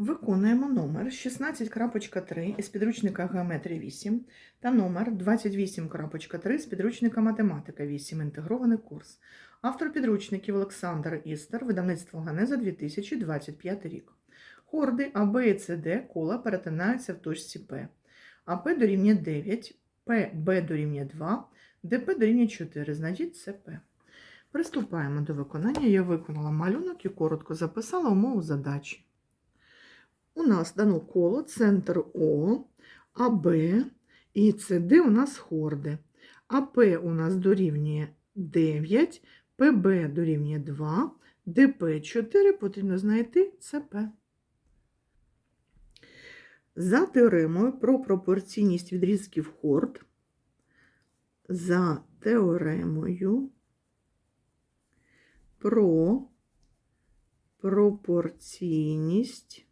Виконуємо номер 16.3 із підручника Геометрія 8 та номер 28.3 з підручника Математика 8. Інтегрований курс. Автор підручників Олександр Істер, видавництво Ганеза 2025 рік. Хорди А, Б і С, Д кола перетинаються в точці П. АП дорівнює 9, ПБ дорівнює 2, ДП дорівнює 4. Знайдіть ЦП. Приступаємо до виконання. Я виконала малюнок і коротко записала умову задачі. У нас дано коло, центр О, АБ і СД у нас хорди. АП у нас дорівнює 9, ПБ дорівнює 2, ДП 4, потрібно знайти ЦП. За теоремою про пропорційність відрізків хорд, за теоремою про пропорційність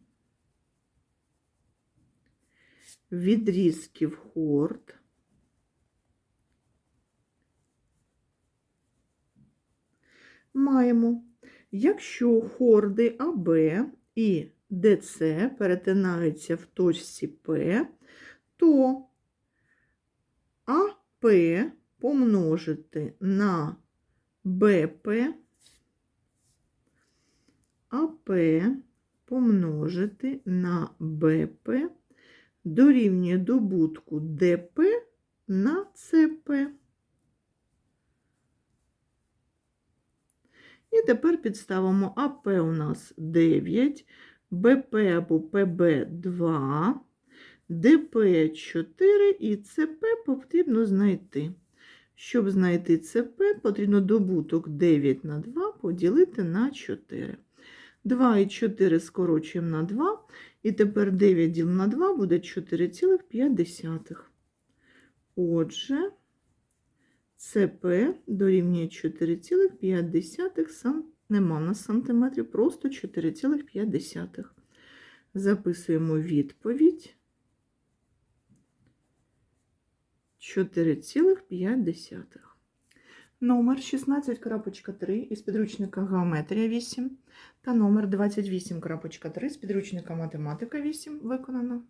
відрізків хорд маємо, якщо хорди АБ і ДЦ перетинаються в точці П, то АП помножити на БП, АП помножити на БП дорівнює добутку ДП на ЦП. І тепер підставимо АП у нас 9, БП або ПБ 2, ДП 4 і ЦП потрібно знайти. Щоб знайти ЦП, потрібно добуток 9 на 2 поділити на 4. 2 і 4 скорочуємо на 2, і тепер 9 діл на 2 буде 4,5. Отже, ЦП дорівнює 4,5 см. Нема в нас сантиметрів, просто 4,5. Записуємо відповідь 4,5. Номер 16.3 із підручника Геометрія 8 та номер 28.3 з підручника Математика 8 виконано.